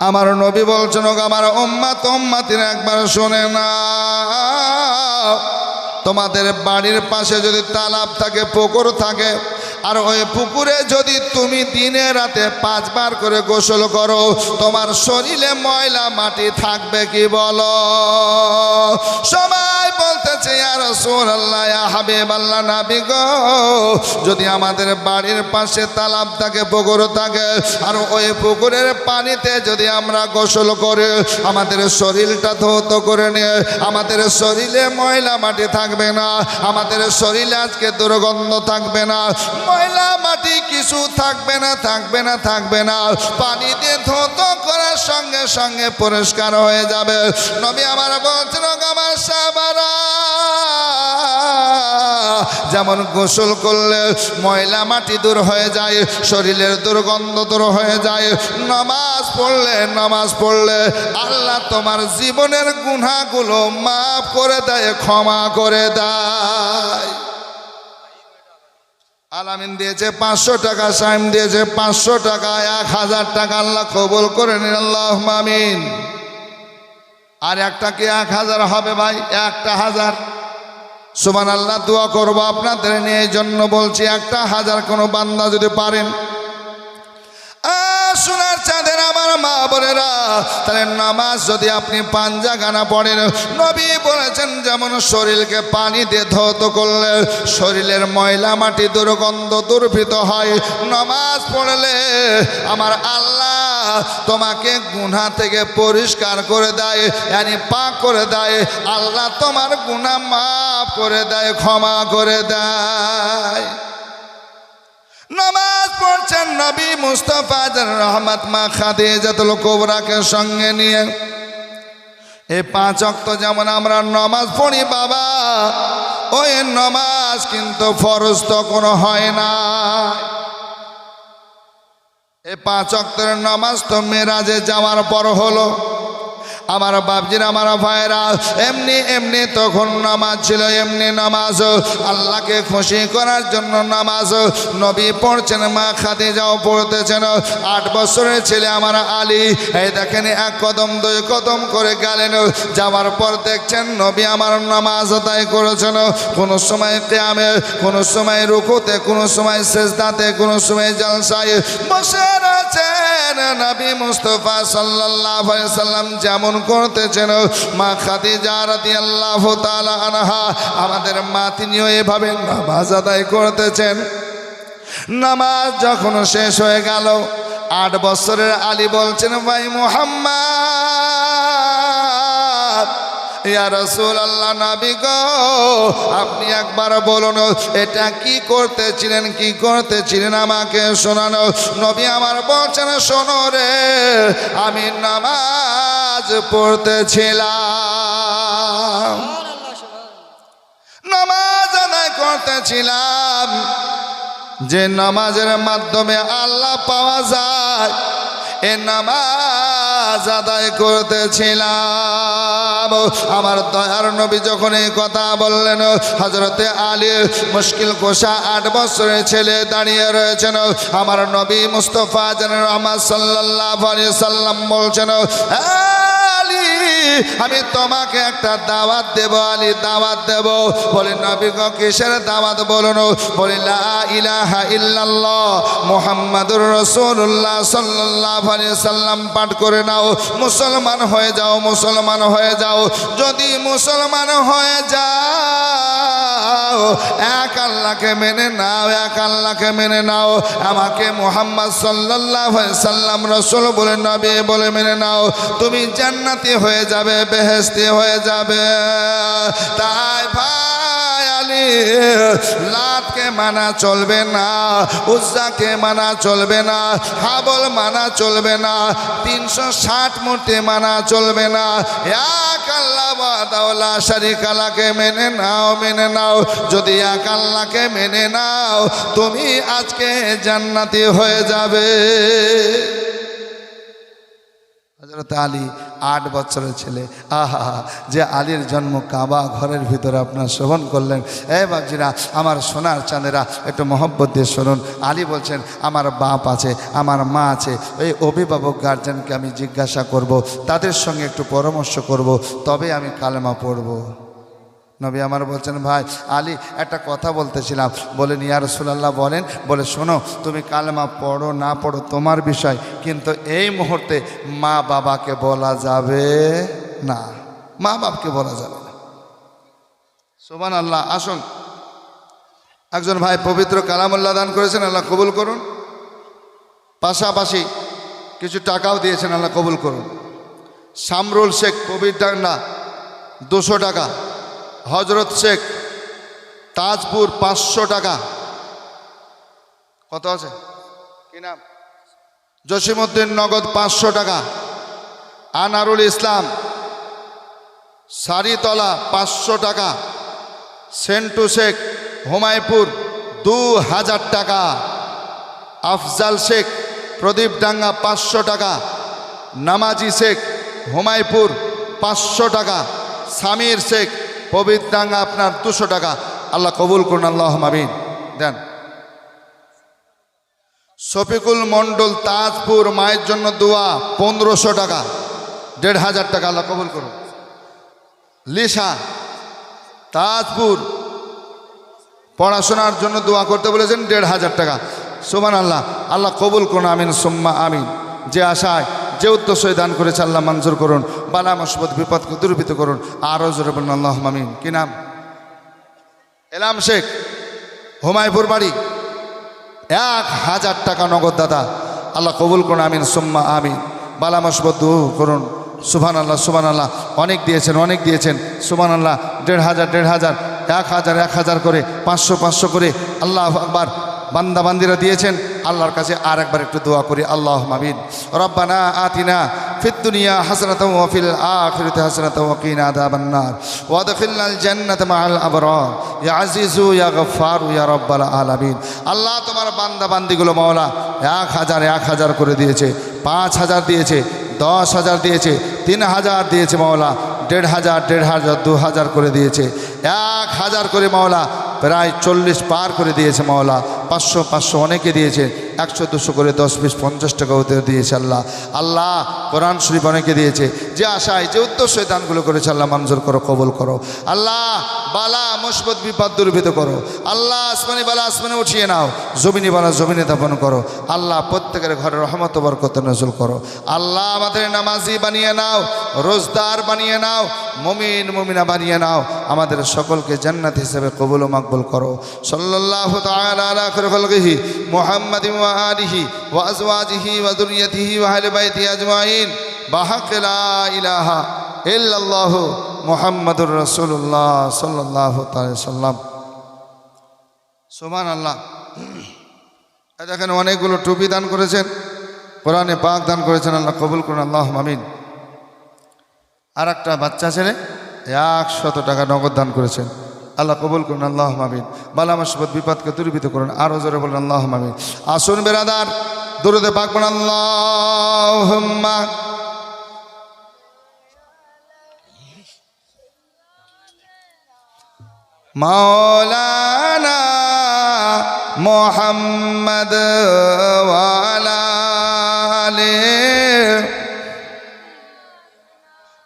আমার নবী বলছেন আমার আমার তোম্মা তিনি একবার শোনে না। তোমাদের বাড়ির পাশে যদি তালাব থাকে, পুকুর থাকে আর ওই পুকুরে যদি তুমি দিনে রাতে পাঁচবার করে গোসল করো, তোমার শরীরে ময়লা মাটি থাকবে কি বলো? সবাই বলতেছে আর আল্লাহ হাবিব আল্লাহ যদি আমাদের বাড়ির পাশে তালাব থাকে, পুকুর থাকে, আর ওই পুকুরের পানিতে যদি আমরা গোসল করে, আমাদের শরীরটা ধৌত করে নিয়ে, আমাদের শরীরে ময়লা মাটি থাকবে না, আমাদের শরীরে আজকে দুর্গন্ধ থাকবে না ময়লা মাটি কিছু থাকবে না থাকবে না থাকবে না। পানিতে ধৌত করার সঙ্গে সঙ্গে পরিষ্কার হয়ে যাবে। নবী আমার বলছেন ওগো আমার সাবারা যেমন গোসল করলে ময়লা মাটি দূর হয়ে যায়, শরীরের দুর্গন্ধ দূর হয়ে যায়। নামাজ পড়লে নামাজ পড়লে আল্লাহ তোমার জীবনের গুনাহগুলো মাফ করে দেয়, ক্ষমা করে দেয়। আলামিন দিয়েছে পাঁচশো টাকা, সাইম দিয়েছে পাঁচশো টাকা, এক হাজার টাকা আল্লাহ কবুল করে নিন আল্লাহ মামিন আর একটা কি এক হাজার হবে ভাই? একটা হাজার। সুমান আল্লাহ দোয়া করব আপনাদের নিয়ে, এই জন্য বলছি, একটা হাজার কোনো বান্দা যদি পারেন সোনার চাঁদের আমার মা বোনেরা, তাহলে নামাজ যদি আপনি পাঞ্জা গানা পড়েন, নবী বলেছেন যেমন শরীরকে পানি দিয়ে ধৌত করলে শরীরের ময়লা মাটি দুর্গন্ধ দুর্ভিত হয়। নামাজ পড়লে আমার আল্লাহ তোমাকে গুনা থেকে পরিষ্কার করে দেয় yani পাক করে দেয়, আল্লাহ তোমার গুনাহ মাফ করে দেয়, ক্ষমা করে দেয়। নামাজ পড়ছেন নবী মুস্তফা রহমত মা খাদিজাতুল কোবরাকে সঙ্গে নিয়ে। এ পাঁচ অক্ত যেমন আমরা নমাজ পড়ি বাবা, ওই নমাজ কিন্তু ফরজ তো কোনো হয় না। এ পাঁচ অক্তের নমাজ তো মেরাজে যাওয়ার পর হলো। আমার বাপজির, আমার ভাইরা এমনি এমনি তখন নামাজ ছিল, এমনি নামাজ। আল্লাহকে খুশি করার জন্য নামাজ। নবী পড়ছেন, মা খাদি যাও পড়তেছেন। আট বছরের ছেলে আমার আলী। এই দেখেন, এক কদম, দুই কদম করে গেলেন। যাওয়ার পর দেখছেন, নবী আমার নামাজ আদায় করেছেন। কোনো সময় ক্যামে, কোনো সময় রুকুতে, কোনো সময় শেষদাতে কোনো সময় জলসায়। বসে রয়েছেন নবী মুস্তফা সাল্লাহ সাল্লাম যেমন করতেছেন। মা খাদিজা রাতি তাআলা আনহা আমাদের মা তিনিও এভাবে নামাজ আদায় করতেছেন। নামাজ যখন শেষ হয়ে গেল, আট বছরের আলী বলছেন, ভাই মুহাম্মদ! ইয়া রসুল আল্লাহ আপনি একবার বলুন, এটা কি করতেছিলেন কি করতেছিলেন আমাকে শোনানো। নবী আমার বলছেন, শোনো রে, আমি নামাজ পড়তেছিলাম। নামাজ আদায় করতেছিলাম। যে নামাজের মাধ্যমে আল্লাহ পাওয়া যায়, এ নামাজ আদায় করতেছিলাম। আমার দয়ার নবী যখন এই কথা বললেন হজরতে আলী মুশকিল কোষা আট বছরের ছেলে দাঁড়িয়ে রয়েছেন। আমার নবী মুস্তফা যেন রহমান সাল্লাহ সাল্লাম বলছেন আমি তোমাকে একটা দাওয়াত দেব, আলী, দাওয়াত দেব। বলে নবী কিসের দাওয়াত বলুন? বলে ইলাহা ইল্লাল্লাহ, মুহাম্মাদুর রাসূলুল্লাহ সাল্লাল্লাহু আলাইহি সাল্লাম পাঠ করে নাও। মুসলমান হয়ে যাও, মুসলমান হয়ে যাও। যদি মুসলমান হয়ে যাও, এক আল্লাহকে মেনে নাও, এক আল্লাহকে মেনে নাও। আমাকে মোহাম্মদ সাল্লাহ সাল্লাম রসুল বলে, নবী বলে মেনে নাও। তুমি জান্নাতি হয়ে যাবে বেহেস্তি হয়ে যাবে। তাই ভাই লাতকে মানা চলবে না, উজ্জাকে মানা চলবে না, হাবল মানা চলবে না, তিনশো ষাট মূর্তি মানা চলবে না। এক আল্লাহ বাদাওলা শারিক আল্লাহকে মেনে নাও মেনে নাও। যদি এক আল্লাহকে মেনে নাও, তুমি আজকে জান্নাতি হয়ে যাবে। হজরত আলী আট বছরের ছেলে। আহা, যে আলীর জন্ম কাবা ঘরের ভিতরে আপনার শ্রবণ করলেন। এ বাবজিরা আমার সোনার চাঁদেরা, একটু মহব্বত দিয়ে শুনুন। আলী বলছেন, আমার বাপ আছে, আমার মা আছে ওই অভিভাবক গার্জেনকে আমি জিজ্ঞাসা করব, তাদের সঙ্গে একটু পরামর্শ করব, তবে আমি কালেমা পড়ব। নবী আমার বলছেন, ভাই, আলী, একটা কথা বলতেছিলাম। বলে, ইয়া রসুলাল্লাহ, বলেন। বলে, শোনো, তুমি কালেমা পড়ো, না পড়ো তোমার বিষয়, কিন্তু এই মুহূর্তে মা বাবাকে বলা যাবে না। মা বাপকে বলা যাবে না। সোমান আল্লাহ আসুন। একজন ভাই পবিত্র কালামুল্লাহ দান করেছেন, আল্লাহ কবুল করুন। পাশাপাশি কিছু টাকাও দিয়েছেন, আল্লাহ কবুল করুন। শামরুল শেখ কবির ডান্ডা দুশো টাকা। হজরত শেখ তাজপুর পাঁচশো টাকা। কত আছে? কি নাম? জসিমুদ্দিন নগদ পাঁচশো টাকা। আনারুল ইসলাম সারিতলা পাঁচশো টাকা। সেন্টু শেখ হুমায়পুর দু হাজার টাকা। আফজাল শেখ প্রদীপ ডাঙ্গা পাঁচশো টাকা। নামাজি শেখ হুমায়পুর পাঁচশো টাকা। সামির শেখ পবিত্রাঙ্গা আপনার দুশো টাকা। আল্লাহ কবুল করুন আল্লাহ মাবিন দেন। শফিকুল মণ্ডল তাজপুর মায়ের জন্য দোয়া পনেরোশো টাকা। দেড় হাজার টাকা, আল্লাহ কবুল করুন। লিসা, তাজপুর পড়াশোনার জন্য দোয়া করতে বলেছেন, দেড় হাজার টাকা। সুমান আল্লাহ আল্লাহ কবুল করুন, আমিন, সুম্মা আমিন। যে আশায়, যে উদ্দেশ্যই দান করেছে, আল্লাহ মঞ্জুর করুন। বালা মুসবত, বিপদকে দুর্বৃত করুন। আরও বলুন আল্লাহ মামিন কি নাম? এলাম শেখ হুমায়পুর বাড়ি। এক হাজার টাকা নগদ, দাদা। আল্লাহ কবুল করুন, আমিন, সুম্মা আমিন। বালা মুসবত, দু করুন। সুভান আল্লাহ সুবান আল্লাহ অনেক দিয়েছেন অনেক দিয়েছেন। সুবান আল্লাহ দেড় হাজার দেড় হাজার, এক হাজার এক হাজার করে, পাঁচশো পাঁচশো করে। আল্লাহ আকবার। বান্দা বান্দিরা দিয়েছেন। আল্লাহর কাছে আর একবার একটু দোয়া করি। আল্লাহ মামিন রব্বানা আতিনা ফিদ দুনিয়া হাসনাত ওয়া ফিল আখিরাতি হাসনাত ওয়া কিনা আযাবান নার ওয়া আদখিলনাল জান্নাতা মাআল আবরার। ইয়া আজিজু, ইয়া গফফার, ইয়া রাব্বাল আলামিন। আল্লাহ তোমার বান্দা বান্দিগুলো মাওলা, এক হাজার এক হাজার করে দিয়েছে। পাঁচ হাজার দিয়েছে, দশ হাজার দিয়েছে। তিন হাজার দিয়েছে মাওলা দেড় হাজার দেড় হাজার দু হাজার করে দিয়েছে। এক হাজার করে মাওলা, প্রায় চল্লিশ পার করে দিয়েছে মাওলা, পাঁচশো পাঁচশো অনেকে দিয়েছে, একশো, দুশো করে দশ বিশ পঞ্চাশ টাকা ওতে দিয়েছে আল্লাহ। আল্লাহ কোরআন শরীফ অনেকে দিয়েছে, যে আশায়, যে উদ্দেশ্যে দানগুলো করেছে আল্লাহ মঞ্জুর করো, কবল করো। আল্লাহ বালা, মুসবত, বিপদ দুর্বিত করো। আল্লাহ আসমানি বালা, আসমানে উঠিয়ে নাও, জমিনি বালা, জমিনে দাপন করো। আল্লাহ প্রত্যেকের ঘরে রহমত বরকত নজল করো। আল্লাহ আমাদের নামাজি বানিয়ে নাও, রোজদার বানিয়ে নাও, মমিন, মমিনা বানিয়ে নাও। আমাদের সকলকে জান্নাত হিসেবে কবুল মাকবুল করো। সাল্লাল্লাহু তাআলা আলা খালকিহি মুহাম্মাদিন ওয়া আলিহি ওয়া আজওয়াজিহি ওয়া যুররিয়াতিহি ওয়া আহলি বাইতিহি আজমাইন। বাহাক লা ইলাহা ইল্লাল্লাহু মুহাম্মাদুর রাসূলুল্লাহ সাল্লাল্লাহু তাআলা সাল্লাম। সুবহানাল্লাহ। এই দেখেন অনেকগুলো টুপি দান করেছেন। কোরআনে পাক দান করেছেন। আল্লাহ কবুল করুন। আল্লাহ মামিন আর একটা বাচ্চা ছেলে একশত টাকা নগদ দান করেছেন। আল্লাহ কবুল করুন আল্লাহ মামিন বালা মুসিবত বিপদকে দুর্বিত করুন আরও জোরে বলুন আল্লাহ মামিন আসুন বেরাদার, দুরুদে পাক বলুন আল্লাহ মাওলানা মোহাম্মদ ওয়ালালে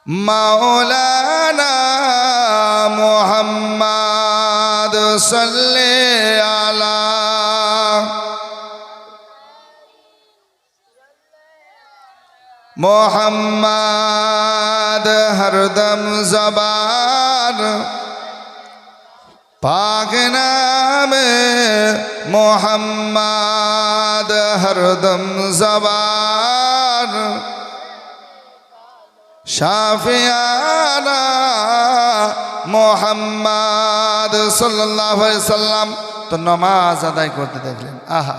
মাওলানা মোহাম্মদ সাল্লে আলা মোহাম্মদ হরদম জবান। পাক নাম মোহাম্মদ হরদম জবান। শাফিয়ানা মোহাম্মদ সাল্লাহ সাল্লাম তো নমাজ আদায় করতে দেখলেন। আহা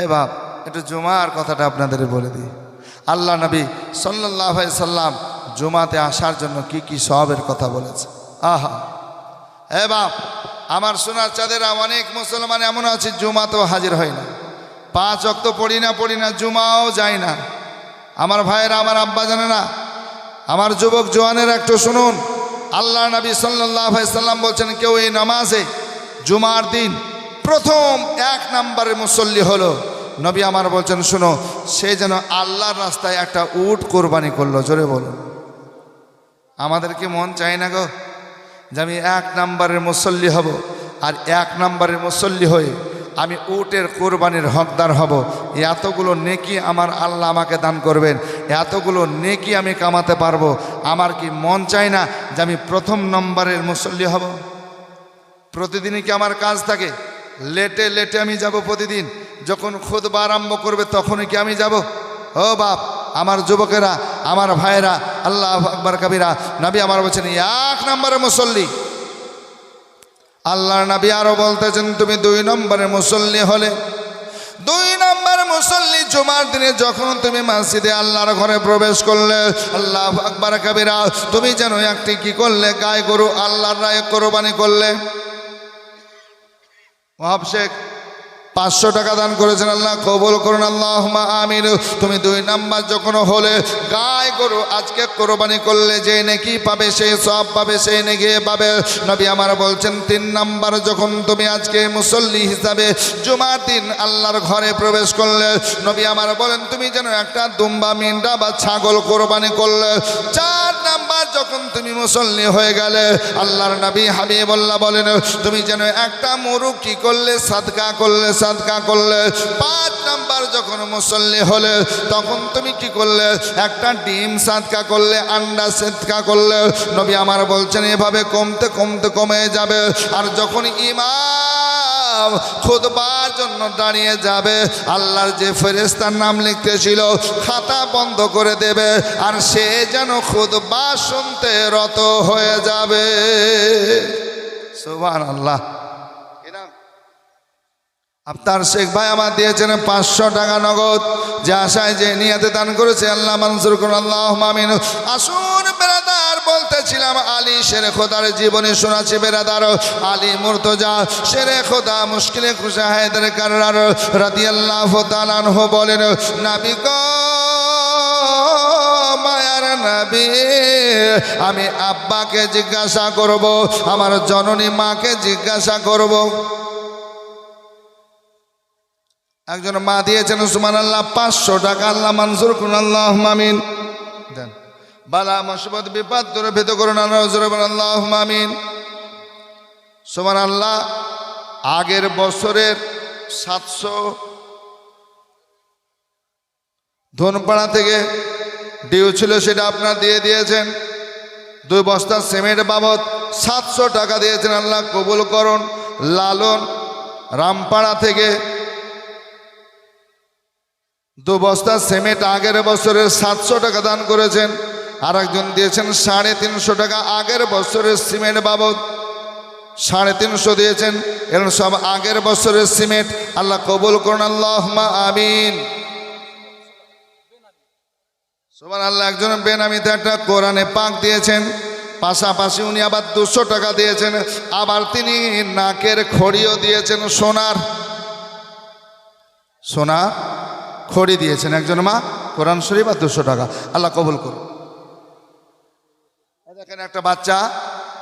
এই বাপ, একটু জুমার কথাটা আপনাদের বলে দিই। আল্লাহ নবী সাল্লাহ সাল্লাম জুমাতে আসার জন্য কি কি সবের কথা বলেছে। আহা, এ বাপ, আমার সোনার চাঁদেরা অনেক মুসলমান এমন আছে, জুমাতেও হাজির হয় না। পাঁচ অক্ত পড়ি না পড়ি না, জুমাও যায় না। আমার ভাইয়েরা, আমার আব্বা জানে না আমার যুবক জোয়ানের একটু শুনুন। আল্লাহ নবী সাল্লাম বলছেন, কেউ এই নামাজে জুমার দিন প্রথম এক নম্বরে মুসল্লি হলো। নবী আমার বলছেন, শুনো, সে যেন আল্লাহর রাস্তায় একটা উট কোরবানি করল, জোরে বলো আমাদের কি মন চাই না গো যে আমি এক নম্বরের মুসল্লি হব আর এক নম্বরের মুসল্লি হয়ে আমি উটের কোরবানির হকদার হব। এতগুলো নেকি আমার আল্লাহ আমাকে দান করবেন। এতগুলো নেকি আমি কামাতে পারব। আমার কি মন চায় না যে আমি প্রথম নম্বরের মুসল্লি হব? প্রতিদিনই কি আমার কাজ থাকে? লেটে লেটে আমি যাব প্রতিদিন। যখন খুদবা আরম্ভ করবে তখনই কি আমি যাব? ও বাপ, আমার যুবকেরা, আমার ভাইয়েরা, আল্লাহ আকবর কবিরা, নবী আমার বলছেন, এক নম্বরে মুসল্লি। আল্লাহর নবী আরও বলতেছেন, তুমি দুই নম্বরের মুসল্লি হলে। দুই নম্বর মুসল্লি জুমার দিনে যখন তুমি মসজিদে আল্লাহর ঘরে প্রবেশ করলে, আল্লাহ আকবর কবিরা তুমি যেন একটি কি করলে? গায়ে গরু, আল্লাহর রায় কোরবানি করলে। মহাব শেখ পাঁচশো টাকা দান করেছেন আল্লাহ, কবল করুন আল্লাহ আমিন। তুমি দুই নাম্বার যখন হলে, গায়ে গরু আজকে কোরবানি করলে যে নাকি পাবে সে সব পাবে, সেই নেকি পাবে। নবী আমার বলছেন, তিন নাম্বার যখন তুমি আজকে মুসল্লি হিসাবে জুমার দিন আল্লাহর ঘরে প্রবেশ করলে, নবী আমার বলেন, তুমি যেন একটা দুম্বা, মিন্ডা বা ছাগল কোরবানি করলে, চার নাম্বার যখন তুমি মুসল্লি হয়ে গেলে, আল্লাহর নবী হাবিবুল্লাহ বলেন, তুমি যেন একটা মুরু কি করলে? সাদকা করলে সাদকা করলে। পাঁচ নাম্বার যখন মুসল্লি হলে, তখন তুমি কি করলে? একটা ডিম সাদকা করলে, আন্ডা সাদকা করলে। নবী আমার বলছেন, এভাবে কমতে কমতে কমে যাবে। আর যখন ইমাম খুদবার জন্য দাঁড়িয়ে যাবে। আল্লাহর যে ফেরেস্তার নাম লিখতেছিল, খাতা বন্ধ করে দেবে, আর সে যেন খুদবা শুনতে রত হয়ে যাবে। সুবান আল্লাহ আপনার শেখ ভাই আমার দিয়েছেন পাঁচশো টাকা নগদ। যে আশায় যে নিয়াতে দান করেছে, আল্লাহ মনসুর করুন আল্লাহ মামিন আসুন বেড়াদার বলতেছিলাম, আলী শেরে খোদার জীবনে শোনাছি বেড়াদার আলী মুর্তজা শেরে খোদা মুশকিলে খুশা হায়দার কারার রাদি আল্লাহ তালানহ বলেন নাবিক মায়ার নবী, আমি আব্বাকে জিজ্ঞাসা করব, আমার জননী মাকে জিজ্ঞাসা করব। একজন মা দিয়েছেন সুমান আল্লাহ পাঁচশো টাকা, আল্লাহ মনসুর করুন আল্লাহ মামিন দেন। বালা, মুসিবত, বিপদ দূরে ভেদ করুন, আল্লাহ মামিন সুমান আল্লাহ আগের বছরের সাতশো ধনপাড়া থেকে ডিউ ছিল, সেটা আপনার দিয়ে দিয়েছেন। দুই বস্তা সিমেন্ট বাবদ সাতশো টাকা দিয়েছেন, আল্লাহ কবুল করুন, লালন রামপাড়া থেকে দু বস্তা সিমেন্ট আগের বছরের সাতশো টাকা দান করেছেন। আর একজন দিয়েছেন সাড়ে তিনশো টাকা আগের বছরের সিমেন্ট বাবদ। সাড়ে তিনশো দিয়েছেন এরকম সব আগের বছরের সিমেন্ট। আল্লাহ কবুল করুন আল্লাহ আমিন। সবার আল্লাহ একজন বেনামিতে একটা কোরআনে পাক দিয়েছেন। পাশাপাশি উনি আবার দুশো টাকা দিয়েছেন। আবার তিনি নাকের খড়িও দিয়েছেন সোনার। সোনা খড়ি দিয়েছেন। একজন মা, কোরআন শরীফ আর দুশো টাকা। আল্লাহ কবুল করুন। দেখেন একটা বাচ্চা,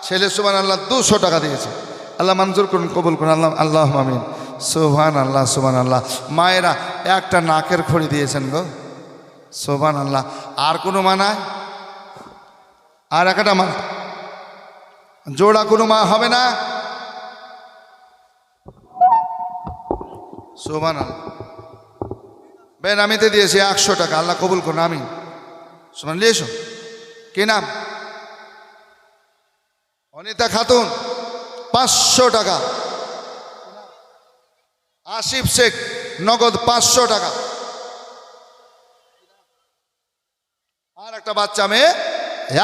ছেলে সুবান আল্লাহ দুশো টাকা দিয়েছে। আল্লাহ মঞ্জুর করুন, কবুল করুন। আল্লাহ আল্লাহ মামিন সুহান আল্লাহ সুবান আল্লাহ মায়েরা একটা নাকের খড়ি দিয়েছেন গো। সোবান আল্লাহ আর কোনো মানায় আর একটা মা জোড়া কোনো মা হবে না? সোবান আল্লাহ বেন আমিতে দিয়েছি একশো টাকা, আল্লাহ কবুল করুন আমি সোমান নিয়ে এসো। কি নাম? অনিতা খাতুন, পাঁচশো টাকা। আসিফ শেখ, নগদ পাঁচশো টাকা। আর একটা বাচ্চা মেয়ে,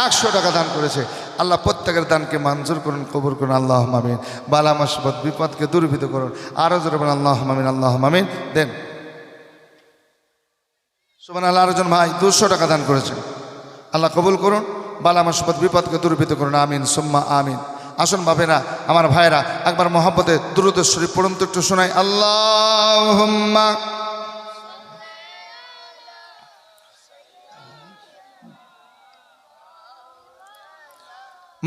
একশো টাকা দান করেছে। আল্লাহ প্রত্যেকের দানকে মঞ্জুর করুন কবুর করুন আল্লাহ মামিন বালা মুসিবত, বিপদকে দুর্বিত করুন। আরও জোরে আল্লাহ মামিন আল্লাহ মামিন দেন। সুমান আল্লাহ আরজন ভাই দুশো টাকা দান করেছেন। আল্লাহ কবুল করুন, বালা মাসপদ বিপদকে দুর্বৃত করুন, আমিন, সুম্মা, আমিন। আসুন বাপেরা আমার ভাইরা, একবার মহাব্বতে দ্রুত শরীফ পড়ন্ত একটু শোনাই। আল্লাহ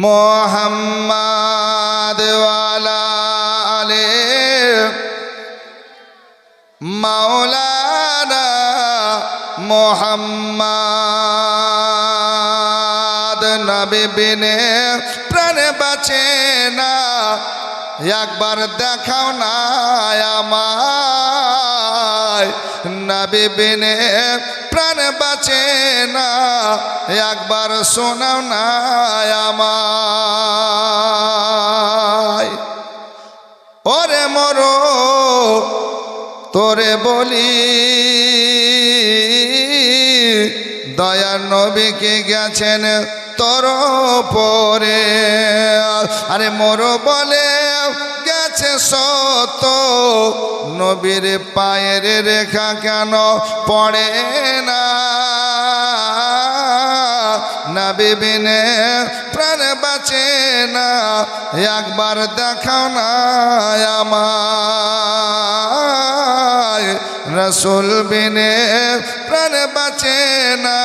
মোহাম্মদ মাওলা মোহাম্মদ নবী বিনে প্রাণ বাঁচে না। একবার দেখাও না আমায়। নবী বিনে প্রাণ বাঁচে না। একবার শোনাও না আমায়। ওরে মরো, তোরে বলি। দয়ার নবীকে গেছেন তোর পরে আরে মোর বলে গেছে সত। নবীর পায়ের রেখা কেন পড়ে না? নবী বিনে প্রাণ বাঁচে না। একবার দেখাও না আমায়। রসুল বিনে প্রাণ বাঁচে না।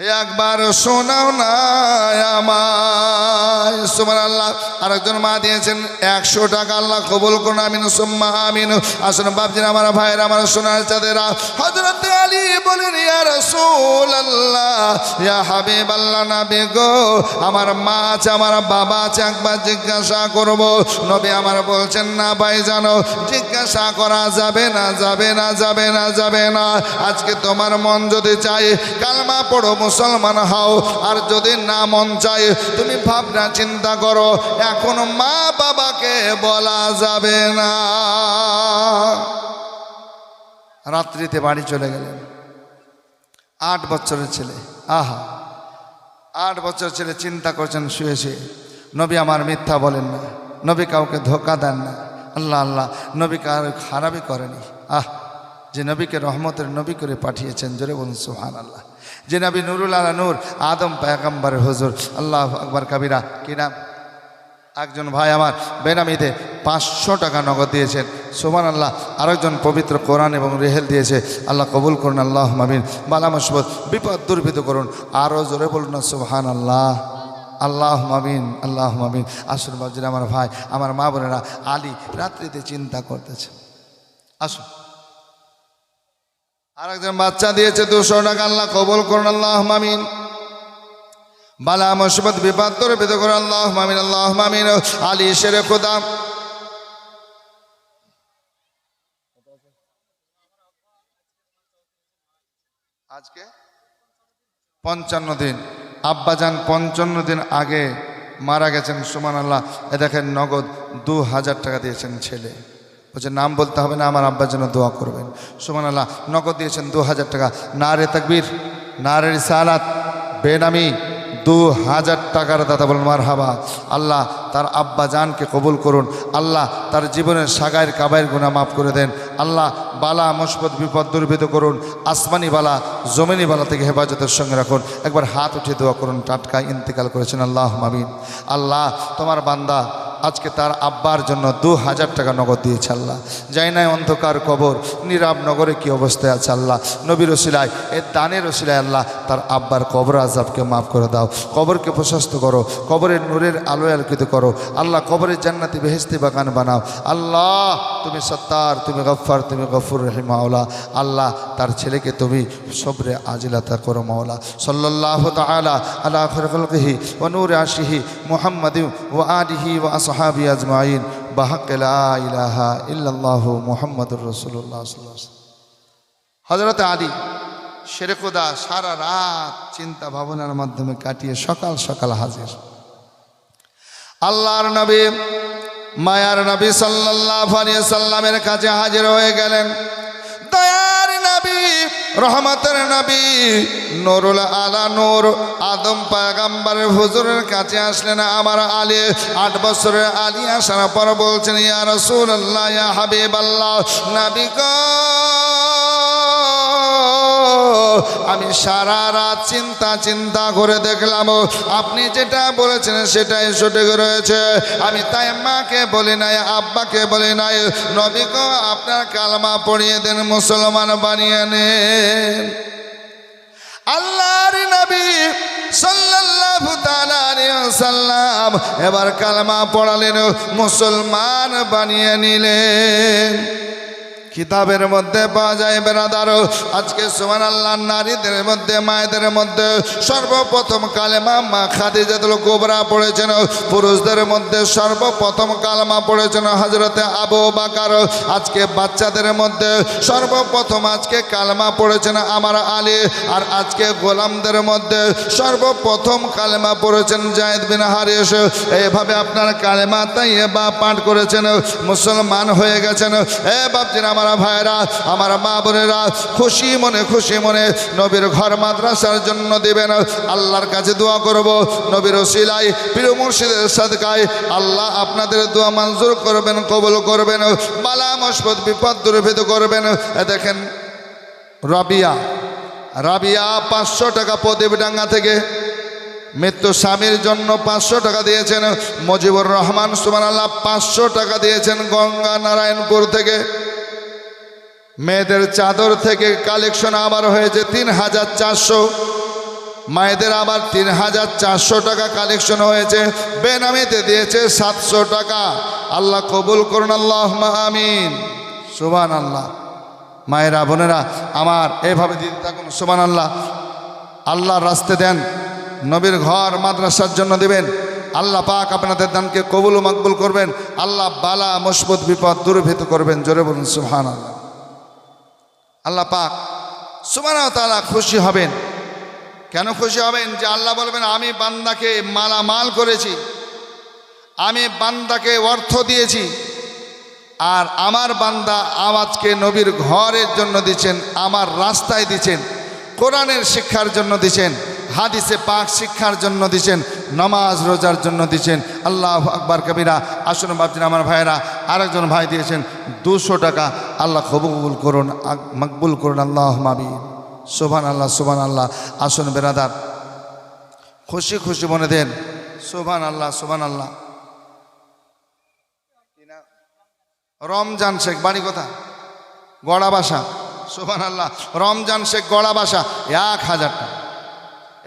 একবার শোনাও না সুমান আল্লাহ আরেকজন মা দিয়েছেন, একশো টাকা আল্লাহ কবুল করুন, আমিন, সুম্মা, আমিন। আসুন বাপজিন আমার ভাইয়ের, আমার সোনার চাঁদেরা। হজরত আলী বলেন, ইয়া আল্লাহ ইয়া হাবিব আল্লাহ গো, আমার মা আছে, আমার বাবা আছে, একবার জিজ্ঞাসা করব। নবী আমার বলছেন, না ভাই, জানো, জিজ্ঞাসা করা যাবে না যাবে না যাবে না যাবে না। আজকে তোমার মন যদি চাই কালমা পড়ো মুসলমান হও, আর যদি না মন চাই তুমি ভাবনা চিন্তা করো, এখন মা বাবাকে বলা যাবে না। রাত্রিতে বাড়ি চলে গেলেন। আট বছরের ছেলে, আহা। আট বছর ছেলে চিন্তা করছেন, শুয়ে শুয়ে। নবী আমার মিথ্যা বলেন না, নবী কাউকে ধোকা দেন না। আল্লাহ আল্লাহ, নবী কার খারাপই করেনি। আহ, যে নবীকে রহমতের নবী করে পাঠিয়েছেন, জোরে বলুন সুহান আল্লাহ যে নবী নুরুল আলা নূর, আদম পায়গাম্বার হুজুর, আল্লাহ আকবর কাবিরা, কি নাম? একজন ভাই আমার, বেনামিতে পাঁচশো টাকা নগদ দিয়েছেন। সোমান আল্লাহ আরেকজন পবিত্র কোরআন এবং রেহেল দিয়েছে। আল্লাহ কবুল করুন আল্লাহ মামিন বালা মুসবত, বিপদ দুর্বিত করুন আরও জোরে বলুন না সুবহান আল্লাহ আল্লাহ মামিন আল্লাহ মামিন আসুন বাজির আমার ভাই, আমার মা বোনেরা, আলী রাত্রিতে চিন্তা করতেছে। আসুন। আরেকজন বাচ্চা দিয়েছে, দুশো টাকা আল্লাহ কবুল করুন আল্লাহ মামিন বালা, মুসিবত, বিপদ তোর বিদ করে আল্লাহ মামিন আল্লাহ মামিন আলী শেরে খুদা। আজকে পঞ্চান্ন দিন। আব্বাজান পঞ্চান্ন দিন আগে মারা গেছেন সুমান আল্লাহ এ দেখেন নগদ দু হাজার টাকা দিয়েছেন ছেলে। বলছে, নাম বলতে হবে না, আমার আব্বার জন্য দোয়া করবেন। সুমান আল্লাহ নগদ দিয়েছেন দু হাজার টাকা। না রে তাকবীর না রে সালাত বেনামি দু হাজার টাকার দাদা বলুন মার হাবা আল্লাহ তার আব্বা জানকে কবুল করুন। আল্লাহ তার জীবনের সাগায়ের কাবায়ের গুণা মাফ করে দেন। আল্লাহ বালা, মুসবত, বিপদ দুর্বিত করুন। আসমানি বালা, জমিনি বালা থেকে হেফাজতের সঙ্গে রাখুন। একবার হাত উঠিয়ে দোয়া করুন, টাটকা ইন্তেকাল করেছেন আল্লাহ মামিন আল্লাহ, তোমার বান্দা আজকে তার আব্বার জন্য দু হাজার টাকা নগদ দিয়েছে আল্লাহ। যাই নাই অন্ধকার কবর, নীরব নগরে কি অবস্থায় আছে আল্লাহ? নবীর ওসিলায়, এ দানের ওসিলায় আল্লাহ, তার আব্বার কবর আজাবকে মাফ করে দাও। কবরকে প্রশস্ত করো, কবরের নূরের আলোয় আলোকিত করো। আল্লাহ কবরের জান্নাতি বেহেস্তি বাগান বানাও। আল্লাহ, তুমি সত্তার, তুমি গফ্ফার, তুমি গফুর রহিম মাওলা। আল্লাহ, তার ছেলেকে তুমি সবরে আজিলাতা করো মাওলা। সাল্লাল্লাহু তাআলা আলা খলকিহি ওয়া নূর আশিহি মুহাম্মাদি ওয়া আলিহি ওয়া আসহাবি আজমাইন বাহাক লা ইলাহা ইল্লাল্লাহু মুহাম্মাদুর রাসূলুল্লাহ সাল্লাল্লাহু আলাইহি হযরত আলী শেরেখুদা সারা রাত চিন্তা ভাবনার মাধ্যমে কাটিয়ে সকাল সকাল হাজির। আল্লাহর নবী, মায়ার নবী আলাইহি সাল্লামের কাছে হাজির হয়ে গেলেন। দয়ার নবী, রহমতের নবী, নুরুল আলা নূর, আদম পায়গাম্বারের হুজুরের কাছে আসলেন আমার আলী। আট বছরের আলী আসার পর বলছেন, ইয়া রাসূলুল্লাহ, ইয়া হাবিবাল্লাহ, নবী গো আমি সারা রাত চিন্তা চিন্তা করে দেখলাম। আপনি যেটা বলেছেন সেটাই সঠিক রয়েছে। আমি তাই মাকে বলি নাই, আব্বাকে বলি নাই। নবীকে আপনার কালমা পড়িয়ে দেন, মুসলমান বানিয়ে নেন। আল্লাহর নবী সাল্লাল্লাহু তাআলা আলাইহি ওয়াসাল্লাম এবার কালমা পড়ালেন, মুসলমান বানিয়ে নিলেন। কিতাবের মধ্যে পাওয়া যায়, বেরাদারো। আজকে সুমান আল্লাহ নারীদের মধ্যে, মায়েদের মধ্যে সর্বপ্রথম কালেমা মা খাদিজাতুল কোবরা পড়েছেন। পুরুষদের মধ্যে সর্বপ্রথম কালেমা পড়েছেন হজরতে আবু বাকার। আজকে বাচ্চাদের মধ্যে সর্বপ্রথম আজকে কালেমা পড়েছেন আমার আলী। আর আজকে গোলামদের মধ্যে সর্বপ্রথম কালেমা পড়েছেন জায়েদ বিন হারিস। এইভাবে আপনার কালেমা তাই বা পাঠ করেছেন, মুসলমান হয়ে গেছেন। এ বাপজির আমার ভাইরা, আমার মা বোনেরা, খুশি মনে খুশি মনে নবীর ঘর মাদ্রাসার জন্য দেবেন। আল্লাহর কাছে দোয়া করব, নবীর সিলাই প্রিয় মুর্শিদের সাদকায়, আল্লাহ আপনাদের দোয়া মঞ্জুর করবেন, কবল করবেন বালা মসবত বিপদ দুর্ভেদ করবেন। দেখেন, রাবিয়া রাবিয়া পাঁচশো টাকা প্রদীপডাঙ্গা থেকে মৃত্যু স্বামীর জন্য পাঁচশো টাকা দিয়েছেন। মজিবুর রহমান সুমান আল্লাহ পাঁচশো টাকা দিয়েছেন গঙ্গা নারায়ণপুর থেকে। মেয়েদের চাদর থেকে কালেকশন আবার হয়েছে তিন হাজার চারশো। মায়েদের আবার তিন হাজার চারশো টাকা কালেকশন হয়েছে। বেনামিতে দিয়েছে সাতশো টাকা। আল্লাহ কবুল করুন আল্লাহ আমিন। সুবান আল্লাহ মায়েরা, বোনেরা, আমার এভাবে দিতে থাকুন সুবান আল্লাহ আল্লাহর রাস্তে দেন, নবীর ঘর মাদ্রাসার জন্য দিবেন। আল্লাহ পাক আপনাদের দানকে কবুল ও মকবুল করবেন। আল্লাহ বালা মুসবত বিপদ দূরভীত করবেন। জোরে বলুন সুহান আল্লাহ আল্লাহ পাক সুমানা তালা খুশি হবেন। কেন খুশি হবেন? যে আল্লাহ বলবেন, আমি বান্দাকে মালামাল করেছি, আমি বান্দাকে অর্থ দিয়েছি, আর আমার বান্দা আওয়াজকে নবীর ঘরের জন্য দিচ্ছেন, আমার রাস্তায় দিচ্ছেন, কোরআনের শিক্ষার জন্য দিচ্ছেন। হাদিসে পাক শিক্ষার জন্য দিচ্ছেন নমাজ রোজার জন্য দিচ্ছেন আল্লাহ আকবার কবিরা, আসুন ভাবছেন আমার ভাইয়েরা, আরেকজন ভাই দিয়েছেন, দুশো টাকা। আল্লাহ কবুল করুন মকবুল করুন আল্লাহ মাবি সোভান আল্লাহ সোভান আল্লাহ আসুন বেরাদার, খুশি খুশি মনে দেন। সোভান আল্লাহ সোভান আল্লাহ রমজান শেখ, বাড়ি কথা গড়া বাসা। সোহান আল্লাহ রমজান শেখ, গড়া বাসা। এক হাজার টাকা।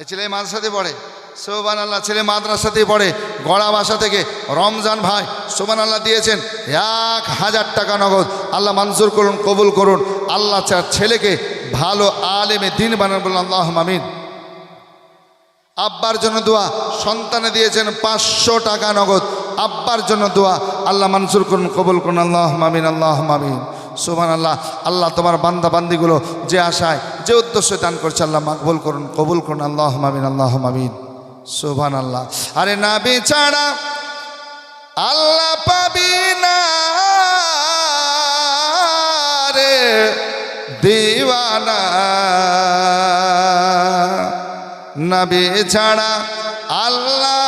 এ ছেলে মাদ্রাসাতে পড়ে। সোবান আল্লাহ ছেলে মাদ্রাসাতেই পড়ে। গড়া বাসা থেকে রমজান ভাই সোবান আল্লাহ দিয়েছেন এক হাজার টাকা নগদ। আল্লাহ মঞ্জুর করুন, কবুল করুন। আল্লাহ চার ছেলেকে ভালো আলেমে দিন বানান বলুন আল্লাহ মামিন আব্বার জন্য দোয়া, সন্তানে দিয়েছেন পাঁচশো টাকা নগদ। আব্বার জন্য দোয়া, আল্লাহ মনসুর করুন, কবুল করুন আল্লাহ মামিন আল্লাহ মামিন সুবহান আল্লাহ আল্লাহ তোমার বান্দা বান্দিগুলো যে আশায় যে উদ্দেশ্যে দান করছে আল্লাহ মাকবুল করুন, কবুল করুন। আল্লাহ মামিন আল্লাহ মামিন সুবহান আল্লাহ আরে না বেচারা আল্লাহ পাবি না রে দিওয়ানা। না ছাড়া আল্লাহ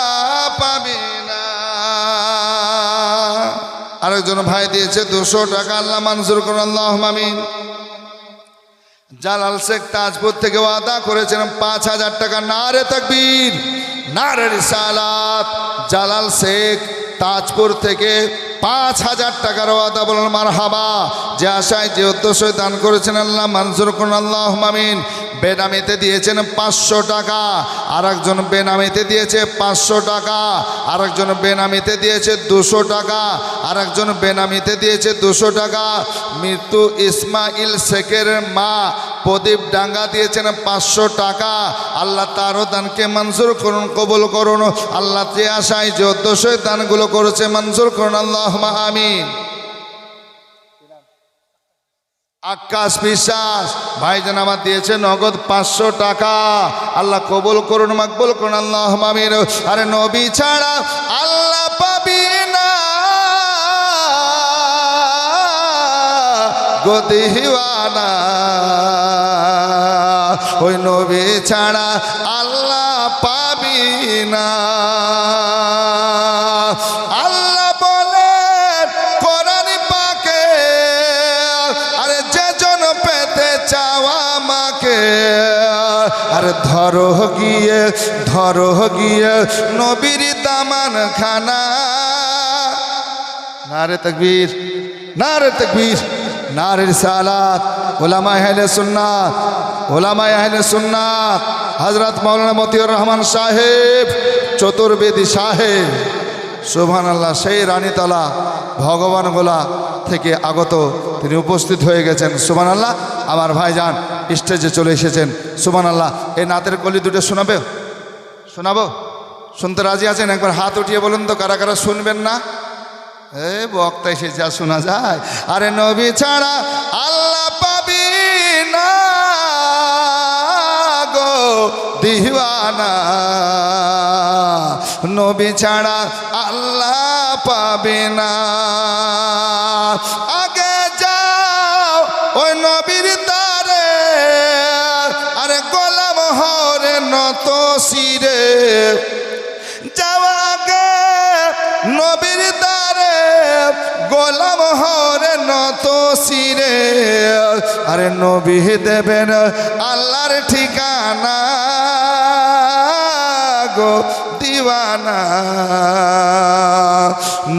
পাবি না। আরেকজন ভাই দিয়েছে দুশো টাকা, আল্লাহ মনজুর করুন। আল্লাহ মামিন জালাল শেখ তাজপুর থেকে ওয়াদা করেছিলাম পাঁচ হাজার টাকা না রে তাকবীর না রে রিসালাত। জালাল শেখ তাজপুর থেকে পাঁচ হাজার টাকার ওয়াদা বলেন মার হাবা যে আশায়, যে উদ্দেশ্যে দান করেছেন আল্লাহ মানসুর করুন আল্লাহ মামিন বেনামিতে দিয়েছেন পাঁচশো টাকা। আর একজন বেনামিতে দিয়েছে পাঁচশো টাকা। আর একজন বেনামিতে দিয়েছে দুশো টাকা। আর একজন বেনামিতে দিয়েছে দুশো টাকা। মৃত্যু ইসমাইল শেখের মা প্রদীপ ডাঙ্গা দিয়েছেন পাঁচশো টাকা। আল্লাহ তারও দানকে মঞ্জুর করুন, কবুল করুন। আল্লাহ যে আশায় যে উদ্দেশ্যে দানগুলো করেছে, মঞ্জুর করুন। আল্লাহ আমিন। আকাশ বিশ্বাস, ভাইজান আমার দিয়েছে নগদ পাঁচশো টাকা। আল্লাহ কবুল করুন, মকবুল করুন আল্লাহ মামির আরে নবী ছাড়া আল্লাহ পাবি না। গদিওয়ানা ওই নবী ছাড়া আল্লাহ পাবি না। ধরো গিয়ে ধরো গিয়ে নবীর দামান খানা নারে তকবীর নারে তকবীর নারে সালাত। ওলামা আহলে সুন্নাত ওলামা আহলে সুন্নাত। হজরত মৌলানা মতিউর রহমান সাহেব, চতুর্বেদী সাহেব। সুবহান আল্লাহ সেই রানীতলা ভগবানগোলা থেকে আগত তিনি উপস্থিত হয়ে গেছেন। সুবহান আল্লাহ আমার ভাইজান স্টেজে চলে এসেছেন। সুবহান আল্লাহ এই নাতের কলি দুটো শোনাবে? শোনাবো? শুনতে রাজি আছেন? একবার হাত উঠিয়ে বলুন তো, কারা কারা শুনবেন না? এ, বক্তা এসে যা শোনা যায়। আরে নবী ছাড়া আল্লাহ পাবি না গো নবী ছাড়া আল্লাহ পাবে না। গোলাম হরে নত শিরে। আরে নবী দেবেন আল্লাহর ঠিকানা গো দিওয়ানা।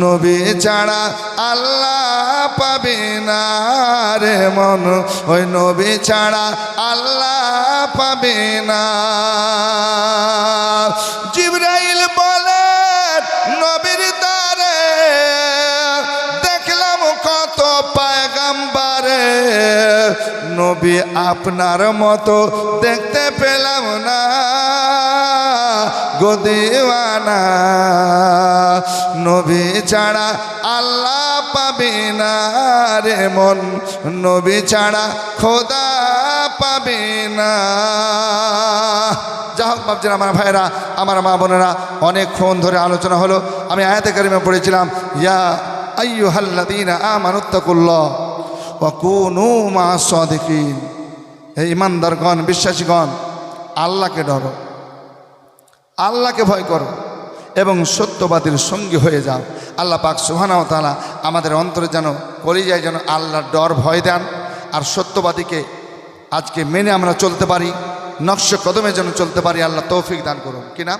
নবী ছাড়া আল্লাহ পাবে না রে মন। ওই নবী ছাড়া আল্লাহ পাবে না। জিব্রাইল নবী আপনার মতো দেখতে পেলাম না। গদিওয়ানা নবী ছাড়া আল্লাহ পাবে না রে মন। নবী ছাড়া খোদা পাবে না। যা হোক ভাবছেন আমার ভাইরা আমার মা বোনেরা অনেকক্ষণ ধরে আলোচনা হলো। আমি আয়াতে কারিমে পড়েছিলাম, ইয়া আইয়ু হাল্লাদিনা আমানুত্তাকুল্লাহ কুনু মা ইমানদারগণ, বিশ্বাসীগণ, আল্লাহকে ডরো। আল্লাহকে ভয় করো এবং সত্যবাদীর সঙ্গী হয়ে যাও। আল্লাহ পাক সুহানাও তালা আমাদের অন্তরে যেন কলিজায় যেন আল্লাহর ডর ভয় দেন আর সত্যবাদীকে আজকে মেনে আমরা চলতে পারি, নকশ কদমে যেন চলতে পারি, আল্লাহ তৌফিক দান করুন। কি না